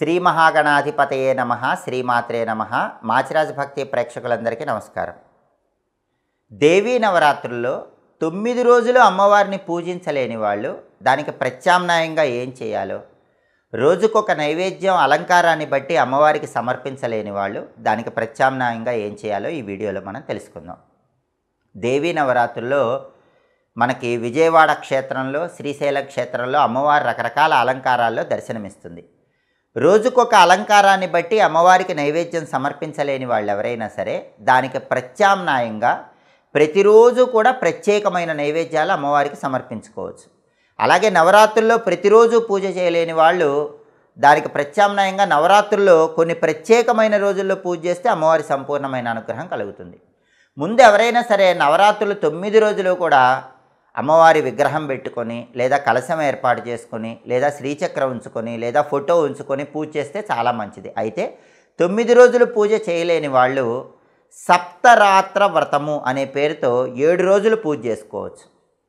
శ్రీ మహాగణాధిపతయే నమ శ్రీమాత్రే నమ. మాచిరాజ భక్తి ప్రేక్షకులందరికీ నమస్కారం. దేవీ నవరాత్రుల్లో తొమ్మిది రోజులు అమ్మవారిని పూజించలేని వాళ్ళు దానికి ప్రత్యామ్నాయంగా ఏం చేయాలో రోజుకొక నైవేద్యం అలంకారాన్ని బట్టి అమ్మవారికి సమర్పించలేని వాళ్ళు దానికి ప్రత్యామ్నాయంగా ఏం చేయాలో ఈ వీడియోలో మనం తెలుసుకుందాం. దేవీ నవరాత్రుల్లో మనకి విజయవాడ క్షేత్రంలో శ్రీశైల క్షేత్రంలో అమ్మవారి రకరకాల అలంకారాల్లో దర్శనమిస్తుంది. రోజుకొక అలంకారాన్ని బట్టి అమ్మవారికి నైవేద్యం సమర్పించలేని వాళ్ళు ఎవరైనా సరే దానికి ప్రత్యామ్నాయంగా ప్రతిరోజు కూడా ప్రత్యేకమైన నైవేద్యాలు అమ్మవారికి సమర్పించుకోవచ్చు. అలాగే నవరాత్రుల్లో ప్రతిరోజు పూజ చేయలేని వాళ్ళు దానికి ప్రత్యామ్నాయంగా నవరాత్రుల్లో కొన్ని ప్రత్యేకమైన రోజుల్లో పూజ చేస్తే అమ్మవారి సంపూర్ణమైన అనుగ్రహం కలుగుతుంది. ముందు ఎవరైనా సరే నవరాత్రులు తొమ్మిది రోజులు కూడా అమ్మవారి విగ్రహం పెట్టుకొని లేదా కలశం ఏర్పాటు చేసుకొని లేదా శ్రీచక్రం ఉంచుకొని లేదా ఫోటో ఉంచుకొని పూజ చేస్తే చాలా మంచిది. అయితే తొమ్మిది రోజులు పూజ చేయలేని వాళ్ళు సప్తరాత్ర వ్రతము అనే పేరుతో ఏడు రోజులు పూజ చేసుకోవచ్చు.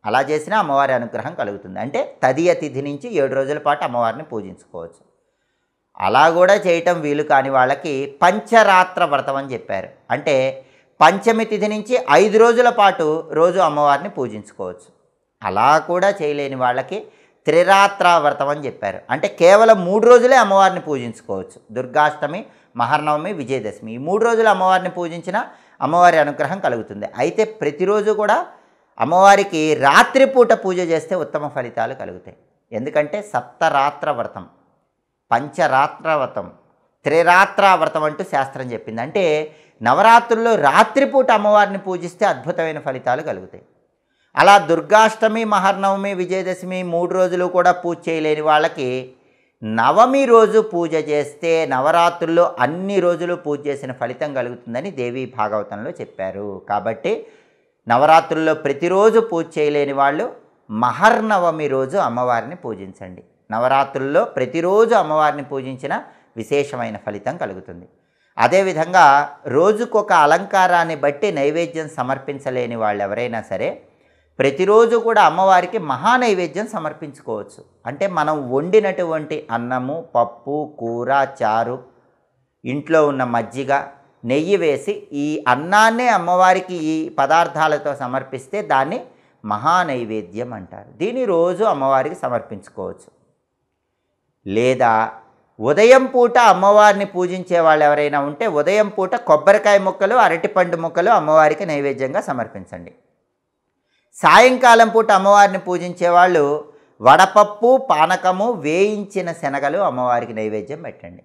అలా చేసినా అమ్మవారి అనుగ్రహం కలుగుతుంది. అంటే తదియ తిథి నుంచి ఏడు రోజుల పాటు అమ్మవారిని పూజించుకోవచ్చు. అలా కూడా చేయటం వీలు కాని వాళ్ళకి పంచరాత్ర వ్రతం అని చెప్పారు. అంటే పంచమి తిథి నుంచి ఐదు రోజుల పాటు రోజు అమ్మవారిని పూజించుకోవచ్చు. అలా కూడా చేయలేని వాళ్ళకి త్రిరాత్ర వ్రతం అని చెప్పారు. అంటే కేవలం మూడు రోజులే అమ్మవారిని పూజించుకోవచ్చు. దుర్గాష్టమి మహర్నవమి విజయదశమి ఈ మూడు రోజులు అమ్మవారిని పూజించిన అమ్మవారి అనుగ్రహం కలుగుతుంది. అయితే ప్రతిరోజు కూడా అమ్మవారికి రాత్రిపూట పూజ చేస్తే ఉత్తమ ఫలితాలు కలుగుతాయి. ఎందుకంటే సప్తరాత్ర వ్రతం పంచరాత్ర వ్రతం త్రిరాత్ర వ్రతం అంటూ శాస్త్రం చెప్పింది. అంటే నవరాత్రుల్లో రాత్రిపూట అమ్మవారిని పూజిస్తే అద్భుతమైన ఫలితాలు కలుగుతాయి. అలా దుర్గాష్టమి మహర్నవమి విజయదశమి మూడు రోజులు కూడా పూజ చేయలేని వాళ్ళకి నవమి రోజు పూజ చేస్తే నవరాత్రుల్లో అన్ని రోజులు పూజ చేసిన ఫలితం కలుగుతుందని దేవీ భాగవతంలో చెప్పారు. కాబట్టి నవరాత్రుల్లో ప్రతిరోజు పూజ చేయలేని వాళ్ళు మహర్నవమి రోజు అమ్మవారిని పూజించండి. నవరాత్రుల్లో ప్రతిరోజు అమ్మవారిని పూజించిన విశేషమైన ఫలితం కలుగుతుంది. అదేవిధంగా రోజుకొక అలంకారాన్ని బట్టి నైవేద్యం సమర్పించలేని వాళ్ళు ఎవరైనా సరే ప్రతిరోజు కూడా అమ్మవారికి మహా నైవేద్యం సమర్పించుకోవచ్చు. అంటే మనం వండినటువంటి అన్నము పప్పు కూర చారు ఇంట్లో ఉన్న మజ్జిగ నెయ్యి వేసి ఈ అన్నాన్నే అమ్మవారికి ఈ పదార్థాలతో సమర్పిస్తే దాన్ని మహా నైవేద్యం అంటారు. దీన్ని రోజు అమ్మవారికి సమర్పించుకోవచ్చు. లేదా ఉదయం పూట అమ్మవారిని పూజించే వాళ్ళు ఎవరైనా ఉంటే ఉదయం పూట కొబ్బరికాయ ముక్కలు అరటిపండు ముక్కలు అమ్మవారికి నైవేద్యంగా సమర్పించండి. సాయంకాలం పూట అమ్మవారిని పూజించే వాళ్ళు వడపప్పు పానకము వేయించిన శనగలు అమ్మవారికి నైవేద్యం పెట్టండి.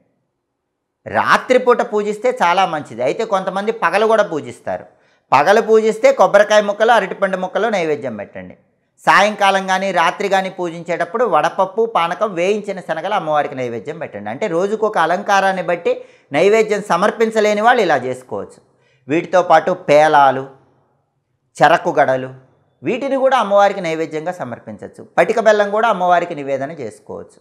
రాత్రిపూట పూజిస్తే చాలా మంచిది. అయితే కొంతమంది పగలు కూడా పూజిస్తారు. పగలు పూజిస్తే కొబ్బరికాయ ముక్కలు అరటిపండు ముక్కలు నైవేద్యం పెట్టండి. సాయంకాలం కానీ రాత్రి కానీ పూజించేటప్పుడు వడపప్పు పానకం వేయించిన శనగలు అమ్మవారికి నైవేద్యం పెట్టండి. అంటే రోజుకు ఒక అలంకారాన్ని బట్టి నైవేద్యం సమర్పించలేని వాళ్ళు ఇలా చేసుకోవచ్చు. వీటితో పాటు పేలాలు చెరకు గడలు వీటిని కూడా అమ్మవారికి నైవేద్యంగా సమర్పించవచ్చు. పటిక బెల్లం కూడా అమ్మవారికి నివేదన చేసుకోవచ్చు.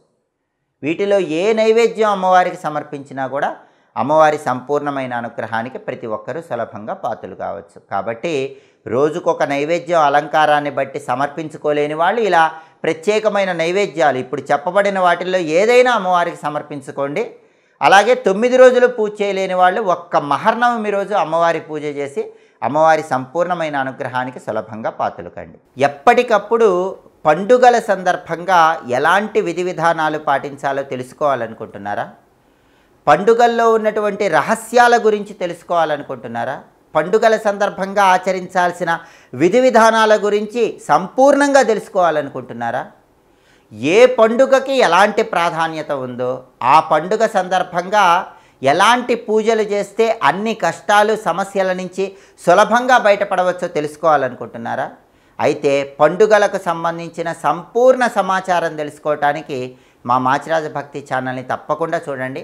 వీటిలో ఏ నైవేద్యం అమ్మవారికి సమర్పించినా కూడా అమ్మవారి సంపూర్ణమైన అనుగ్రహానికి ప్రతి ఒక్కరూ సులభంగా పాత్రలు కావచ్చు. కాబట్టి రోజుకొక నైవేద్యం అలంకారాన్ని బట్టి సమర్పించుకోలేని వాళ్ళు ఇలా ప్రత్యేకమైన నైవేద్యాలు ఇప్పుడు చెప్పబడిన వాటిల్లో ఏదైనా అమ్మవారికి సమర్పించుకోండి. అలాగే తొమ్మిది రోజులు పూజ చేయలేని వాళ్ళు ఒక్క మహర్నవమి రోజు అమ్మవారి పూజ చేసి అమ్మవారి సంపూర్ణమైన అనుగ్రహానికి సులభంగా పాత్రలు కండి. ఎప్పటికప్పుడు పండుగల సందర్భంగా ఎలాంటి విధి విధానాలు పాటించాలో తెలుసుకోవాలనుకుంటున్నారా? పండుగల్లో ఉన్నటువంటి రహస్యాల గురించి తెలుసుకోవాలనుకుంటున్నారా? పండుగల సందర్భంగా ఆచరించాల్సిన విధి విధానాల గురించి సంపూర్ణంగా తెలుసుకోవాలనుకుంటున్నారా? ఏ పండుగకి ఎలాంటి ప్రాధాన్యత ఉందో ఆ పండుగ సందర్భంగా ఎలాంటి పూజలు చేస్తే అన్ని కష్టాలు సమస్యల నుంచి సులభంగా బయటపడవచ్చో తెలుసుకోవాలనుకుంటున్నారా? అయితే పండుగలకు సంబంధించిన సంపూర్ణ సమాచారం తెలుసుకోవటానికి మా మాచిరాజ భక్తి ఛానల్ని తప్పకుండా చూడండి.